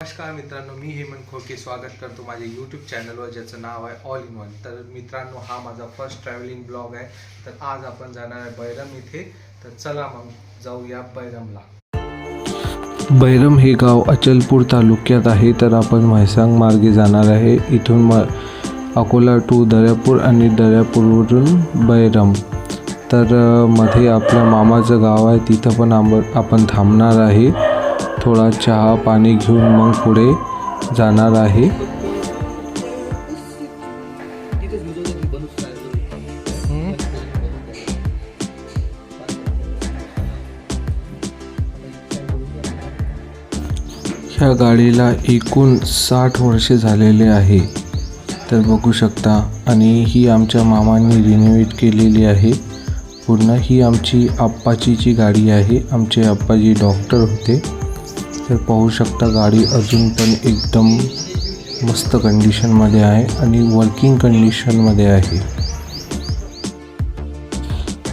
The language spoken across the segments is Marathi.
नमस्कार मित्रांनो मी हेमंत खोके. स्वागत करतो माझ्या यूट्यूब चॅनलवर ज्याचं नाव आहे ऑल इन वन तर मित्रांनो हा माझा फर्स्ट ट्रॅव्हलिंग ब्लॉग आहे. तर आज आपण जाणार आहे बैरम इथे. तर चला मग जाऊया बैरमला. बैरम हे गाव अचलपूर तालुक्यात आहे. तर आपण म्हैसांग मार्गे जाणार आहे. इथून म अकोला टू दर्यापूर आणि दर्यापूरवरून बैरम. तर मध्ये आपल्या मामाचं गाव आहे. तिथं पण आंब आपण थांबणार आहे. थोडा चहा पाणी घेऊन मग पुढे जाणार आहे. ह्या गाडीला एकूण साठ वर्षे झालेले आहे. तर बघू शकता आणि ही आमच्या मामांनी रिनोव्हेट केलेली आहे. पूर्ण ही आमची आप्पाचीची गाडी आहे. आमचे आप्पाजी डॉक्टर होते. तर पाहू शकता गाडी अजून पण एकदम मस्त कंडिशनमध्ये आहे आणि वर्किंग कंडिशनमध्ये आहे.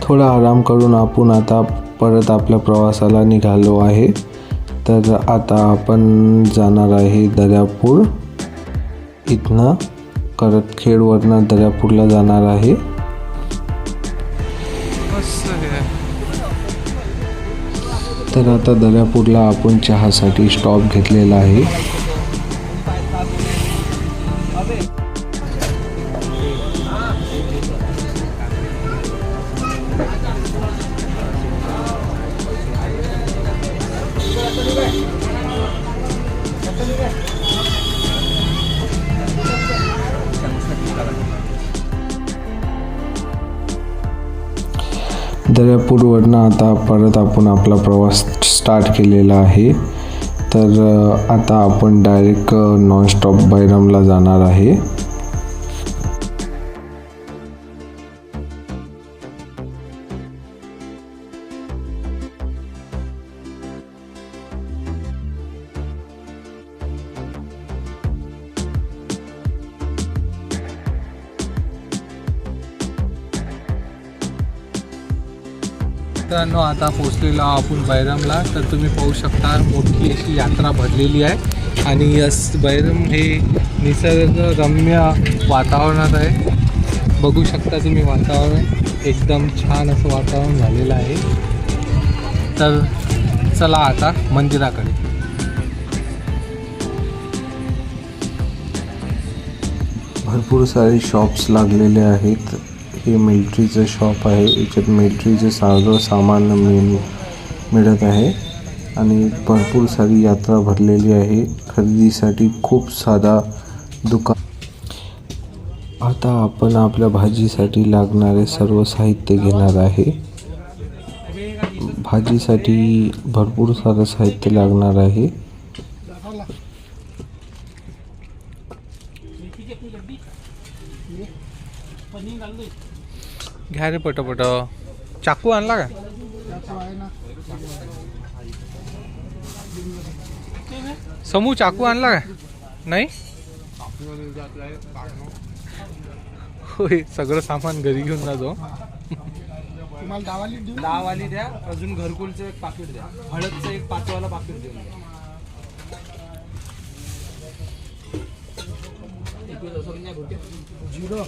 थोडा आराम करून आपण आता परत आपल्या प्रवासाला निघालो आहे. तर आता आपण जाणार आहे दर्यापूर. इथनं करतखेडवरनं दर्यापूरला जाणार आहे. तर आता दर्यापूरला आपण चहासाठी स्टॉप घेतलेला आहे. दर्यापूरवरनं आता परत आपण आपला प्रवास स्टार्ट केलेला आहे. तर आता आपण डायरेक्ट नॉनस्टॉप बैरमला जाणार आहे. आता पोचलेलो आपण बैरमला. तर तुम्ही पाहू शकता मोठी अशी यात्रा भरलेली आहे. आणि यस बैरम हे निसर्गरम्य वातावरणात आहे. बघू शकता तुम्ही वातावरण. एकदम छान असं वातावरण झालेलं आहे. तर चला आता मंदिराकडे. भरपूर सारे शॉप्स लागलेले आहेत. हे मिल्ट्रीचं शॉप आहे. याच्यात मिल्ट्रीचं सगळं सामान मिळ मिळत आहे. आणि भरपूर सारी यात्रा भरलेली आहे. खरेदीसाठी खूप साधा दुकान. आता आपण आपल्या भाजीसाठी लागणारे सर्व साहित्य घेणार आहे. भाजीसाठी भरपूर सारं साहित्य लागणार आहे. घ्या रे पटपट चाकू आणला का? समू चाकू आणला का? नाही? होय सगळं सामान घरी घेऊन जातो दहा वाली द्या अजून घरकुलचं एक पाकिट द्या. हळदचं एक पाचवाला पाकिट देऊन द्या झिरो.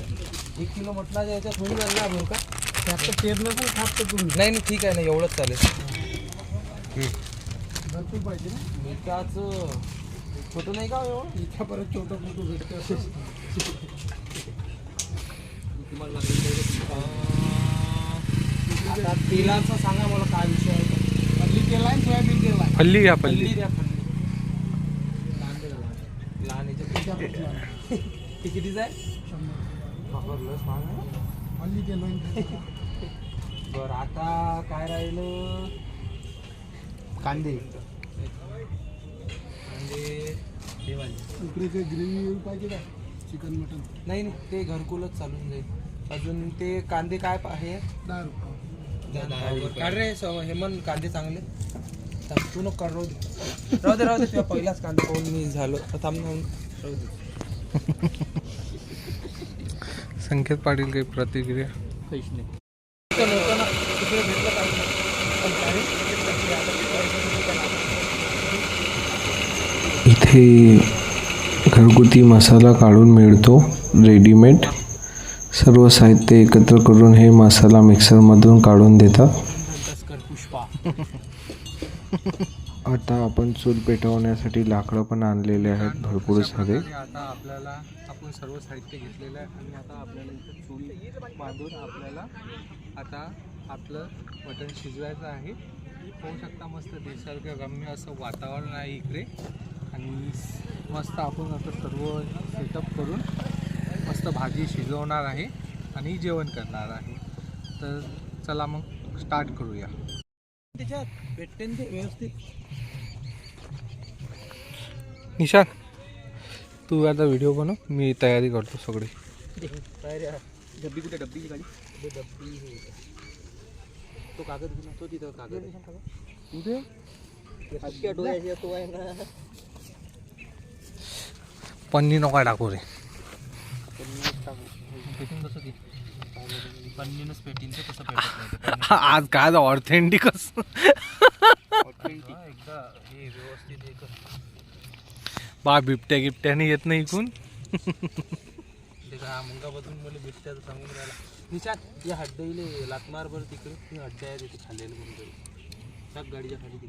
एक किलो याच्यात होऊन जाईल ना भाऊ का त्यात पेरणं पण खात तुम्ही. नाही नाही ठीक आहे ना एवढंच चालेल. भरपूर पाहिजे ना. मिठाचं छोटं नाही का हो एवढं? इथं परत छोटं मोठं भेटतं. तेलाचा सांगा मला काय विषय आहे. हल्ली तेल आहे सोयाबीन तेल आहे फल्ली घ्या पल्ली फल्ली द्या ते कितीच आहे? महाग आहे. बरं आता काय राहिलं? कांदे. कांदे हे वाले. ग्रेव्ही पाहिजे का चिकन मटन. नाही नाही ते घरकुलच चालून जाईल. अजून ते कांदे काय पा- हे? दहा रुपये. काढ रे स- हेमंत कांदे चांगले. थांब, तू नको काढ राहू दे. राहू दे राहू दे तुझ्या पहिलाच कांदे पाहून मी झालो. थांब ना राहू दे. संकेत पाटील काही प्रतिक्रिया? काहीच नाही. इथे घरगुती मसाला काढून मिळतो रेडीमेड सर्व साहित्य एकत्र करून हे मसाला मिक्सरमधून काढून देतात. आता आपण चूल पेटवण्यासाठी लाकडं पण आणलेले आहेत भरपूर सारे. आता आपल्याला आपण सर्व साहित्य घेतलेलं आहे आणि आता आपल्याला इथं चूल बांधून आपल्याला आता आपलं मटण शिजवायचं आहे. पाहू शकता मस्त निसर्गरम्य असं वातावरण आहे इकडे. आणि मस्त आपण आता सर्व सेटअप करून मस्त भाजी शिजवणार आहे आणि जेवण करणार आहे. तर चला मग स्टार्ट करूया. त्याच्यात भेटते ना ते व्यवस्थित. निशान तू आता व्हिडिओ बनव मी तयारी करतो सगळी. डब्बी कुठे? डब्बीची गाडी? ते डब्बी हे तो कागद घेऊन तो तिथं कागद. कुठे तो आहे ना पन्नी नका टाकू रे. ते कसं नाही आज काय कर. बा बिबट्या गिबट्याने येत नाही इकून मुंगापासून मला बिबट्याचं सांगून राहिला. निशात या हड्ड्याईले लातमार बरं तिकडे ती हड्ड्या आहे तिथे खाल्लेलं कोणतरी. सग गाडीच्या खाली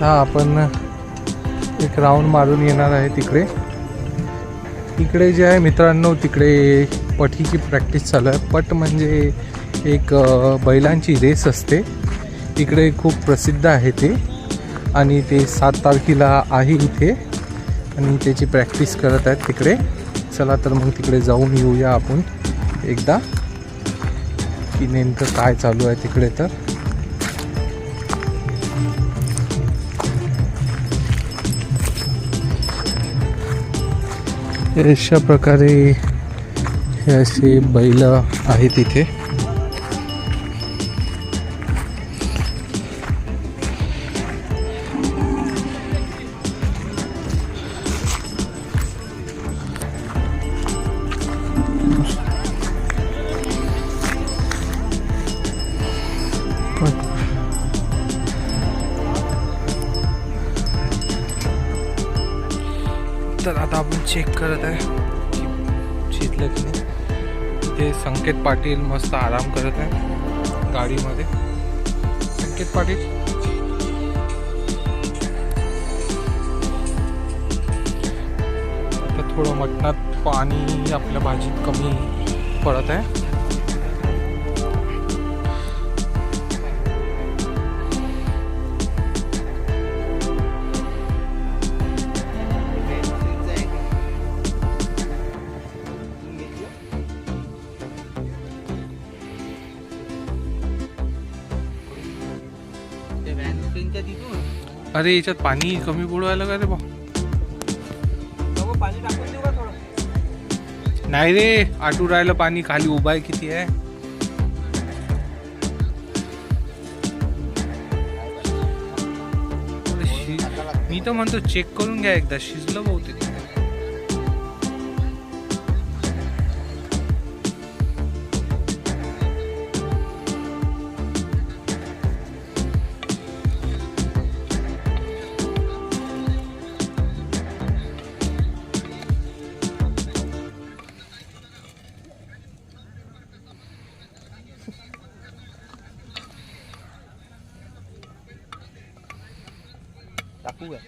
आता आपण एक राऊंड मारून येणार आहे तिकडे. इकडे जे आहे मित्रांनो तिकडे पठीची प्रॅक्टिस चालू आहे. पट म्हणजे एक बैलांची रेस असते. इकडे खूप प्रसिद्ध आहे ते. आणि ते सात तारखेला आहे इथे. आणि त्याची प्रॅक्टिस करत आहेत तिकडे. चला तर मग तिकडे जाऊन येऊया आपण एकदा. की नेमकं काय चालू आहे तिकडे तर. अशा प्रकारे हे असे बैल आहेत इथे. पाटील मस्त आराम करत आहे गाडीमध्ये. संकेत पाटील. आता थोडं मटणात पाणी आपल्या भाजीत कमी पडत आहे. अरे याच्यात पाणी कमी बुडवायला का रे बा? नाही रे आटू राहिलं पाणी खाली उभा आहे किती आहे? मी तर म्हणतो चेक करून घ्या एकदा. शिजलं बहुतेक. टाकू का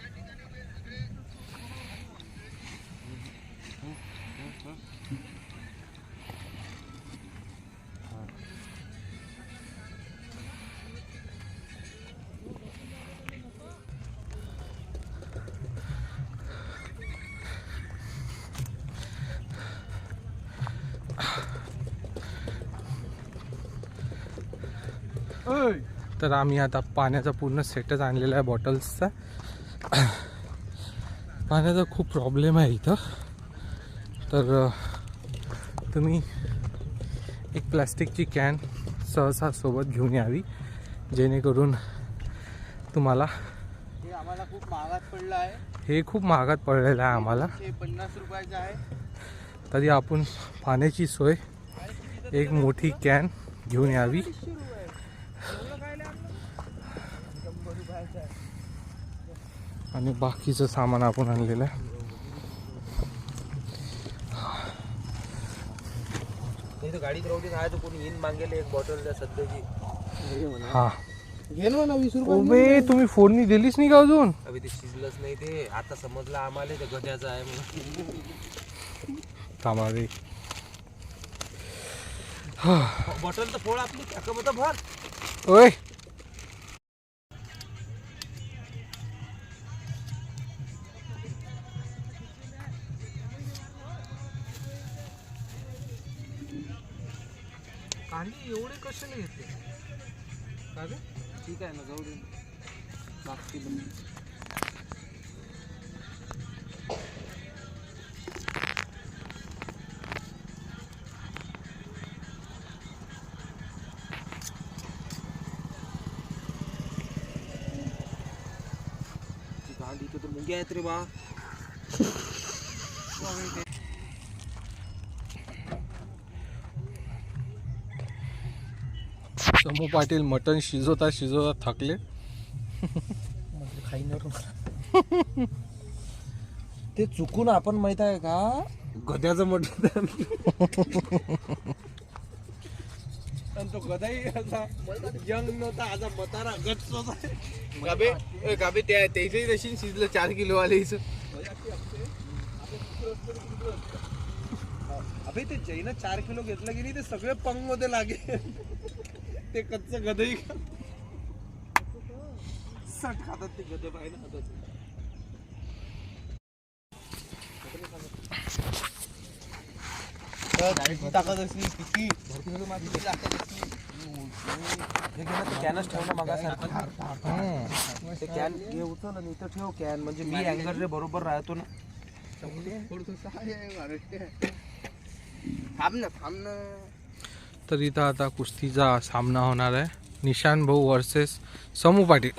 तर आम्ही आता पाण्याचा पूर्ण सेटच आणलेला आहे बॉटल्सचा पाण्याचा खूप प्रॉब्लेम आहे इथं. तर तुम्ही एक प्लास्टिकची कॅन सहसा सोबत घेऊन यावी जेणेकरून तुम्हाला हे आम्हाला खूप महागात पडलं आहे. हे खूप महागात पडलेलं आहे आम्हाला. पन्नास रुपयाचं आहे. तरी आपण पाण्याची सोय एक मोठी कॅन घेऊन यावी. आणि बाकीचं सामान आपण आणलेलं आहे. गाडीत राहू कोणी येईन मागेल एक बॉटल द्या सध्याची. हा. म्हणा वीस रुपये तुम्ही फोडणी दिलीच नाही का अजून? अभि ते शिजलंच नाही ते. आता समजलं आम्हाला ते गड्याचं आहे म्हणून. बॉटल तर फोड आपली भर. ओय! गांधी तर मुंग्या आहेत रे बा. समू पाटील मटण शिजवता शिजवता थकले. ते चुकून आपण माहीत आहे का? गद्याचं म्हटलं गदाही असा यंग नव्हता असा मतारा गट होता. गाबे ए, गाबे त्या त्याच्याही तशी शिजलं चार किलो वाले अबे ते जैन चार किलो घेतलं की नाही ते सगळे पंगमध्ये लागे ते कच्च सट खातात ते गदे पाहिजे खातात. टाकत असली किती किती लागतात. हे घे ना, ते कॅनच ठेव ना मागासारखं. ते कॅन हे उचल आणि इथं ठेव कॅन म्हणजे मी अँगल रे बरोबर राहतो ना. थांब ना थांब ना. तर इथं आता कुस्तीचा सामना होणार आहे. निशान भाऊ वर्सेस समू पाटील.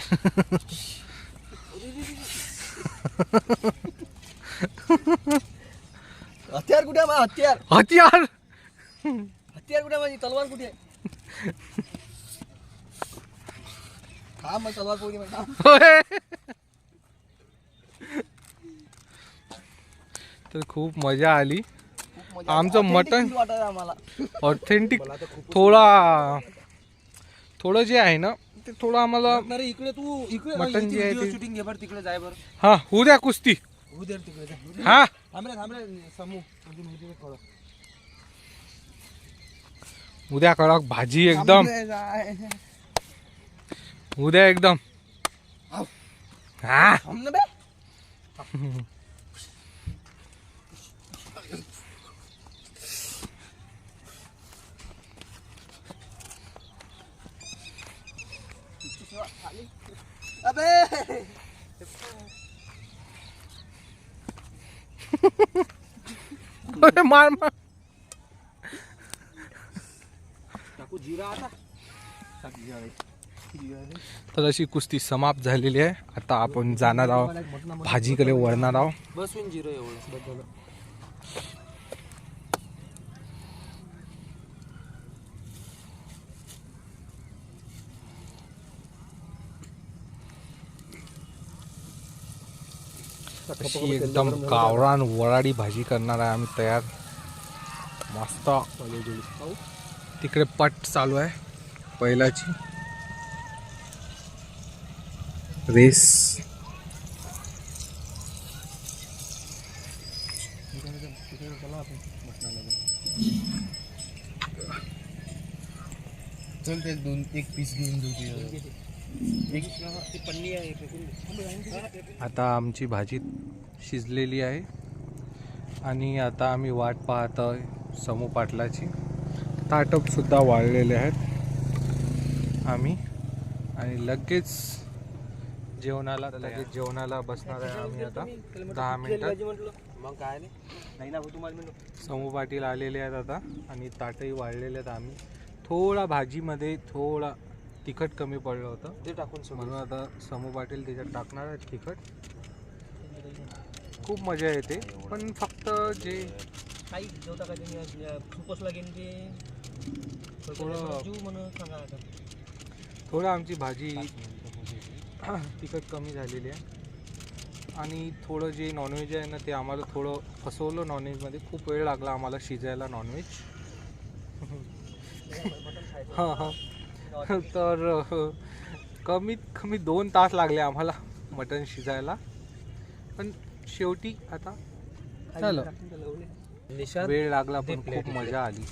हत्यार कुठे हत्यार. हत्यार. हत्यार कुठे माझी तलवार कुठे आहे? हा मग थांब. होय. तर खूप मजा आली. खूप मजा आमचं आम्हाला. ऑथेंटिक थोडा थोडं जे आहे ना ते थोडं आम्हाला अरे इकडे तू इकडे मटण जे आहे ते- शूटिंग घे बरं तिकडे जाय बरं. हा होऊ द्या कुस्ती. होऊ दे रे तिकडे जा. हा. थांब रे थांब रे समू म्हणजे माहिती नाही कळलं. उद्या कडक भाजी एकदम. उद्या एकदम. हा. मार मार टाकू जिरा आता. तर अशी कुस्ती समाप्त झालेली आहे. आता आपण जाणार आहोत. भाजीकडे वळणार आहोत. बसवीन जिरं एवढं. अशी एकदम गावरान वराडी भाजी करणार आहे आम्ही तयार. मस्त. तिकडे पट चालू आहे. पहिलाची रेस. चल ते दोन एक पीस घेऊन जाऊ ती. पन्नी आहे फेकून दे. आता आमची भाजी शिजलेली आहे. आणि आता आम्ही वाट पाहतोय समू पाटलाची. ताटपसुद्धा वाळलेले आहेत. आम्ही. आणि लगेच जेवणाला लगेच जेवणाला बसणार आहे आम्ही आता. दहा मिनिटात मग काय नाही. ना तुम्हाला म्हणलं समू पाटील आलेले आहेत आता. आणि ताटही वाढलेले आहेत आम्ही. थोडा भाजीमध्ये थोडा तिखट कमी पडलं होतं. ते टाकून म्हणून आता समू पाटील त्याच्यात टाकणार आहेत तिखट. खूप मजा येते. पण फक्त जे काही जेवता का ते. थोडं- आमची भाजी तिखट कमी झालेली आहे. आणि थोडं जे नॉनव्हेज आहे ना ते आम्हाला थोडं फसवलं नॉनव्हेजमध्ये खूप वेळ लागला आम्हाला शिजायला नॉनव्हेज हां हां. तर कमीत कमी दोन तास लागले आम्हाला मटण शिजायला. पण शेवटी आता झालं. वेळ लागला पण खूप. मजा आली.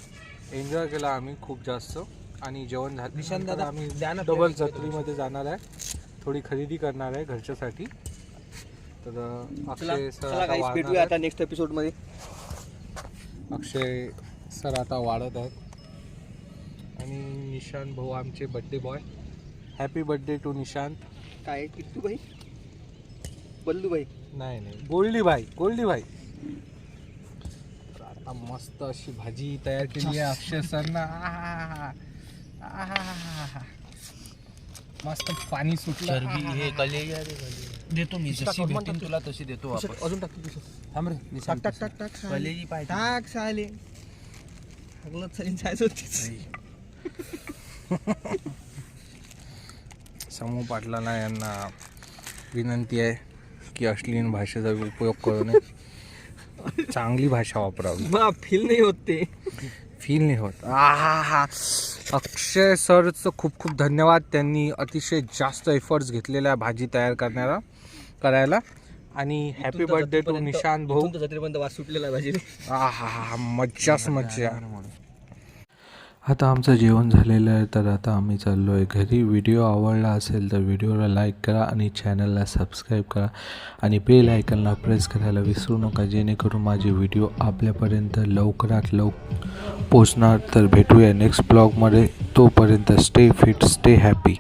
एन्जॉय केला आम्ही खूप जास्त. आणि जेवण निशांत झालं दादा, आम्ही डबल जत्रीमध्ये जाणार आहे. थोडी खरेदी करणार आहे घरच्यासाठी. तर अक्षय सर भेटूया आता. नेक्स्ट एपिसोडमध्ये. अक्षय सर आता वाढत आहेत. आणि निशांत भाऊ आमचे birthday boy happy birthday to Nishant. काय किट्टू भाई? बल्लू भाई? नाही नाही. गोल्डी भाई गोल्डी भाई. आता मस्त अशी भाजी तयार केली आहे अक्षय सरना मस्त पाणी सुटलं. देतो मी जशी भेटेन तुला तशी देतो अजून टाक तू थांब रे टाक टाक टाक टाक साले. कलेजी पाहिजे. टाक साले सगळं चालीन जायचं होतीच. समूह पाटलांना यांना विनंती आहे की अश्लील भाषेचा उपयोग करू नये. चांगली भाषा वापरावी. मग फील नाही होत ते. फील नाही होत. आहा हा अक्षय सरचं खूप खूप धन्यवाद त्यांनी अतिशय जास्त एफर्ट्स घेतलेल्या भाजी तयार करण्याला करायला. आणि हॅपी बर्थडे टू निशांत भाऊ. जत्रेपर्यंत वास सुटलेला भाजी आहा हा मज्जाच मज्जा. आता आमचं जेवण झालेलं आहे तर आता आम्ही चाललो आहे घरी. व्हिडिओ आवडला असेल तर व्हिडिओला लाईक करा आणि चॅनलला सबस्क्राईब करा. आणि बेल आयकनला प्रेस करायला विसरू नका जेणेकरून माझे व्हिडिओ आपल्यापर्यंत लवकरात लवकर पोचणार तर भेटूया नेक्स्ट ब्लॉगमध्ये. तोपर्यंत स्टे फिट स्टे हॅपी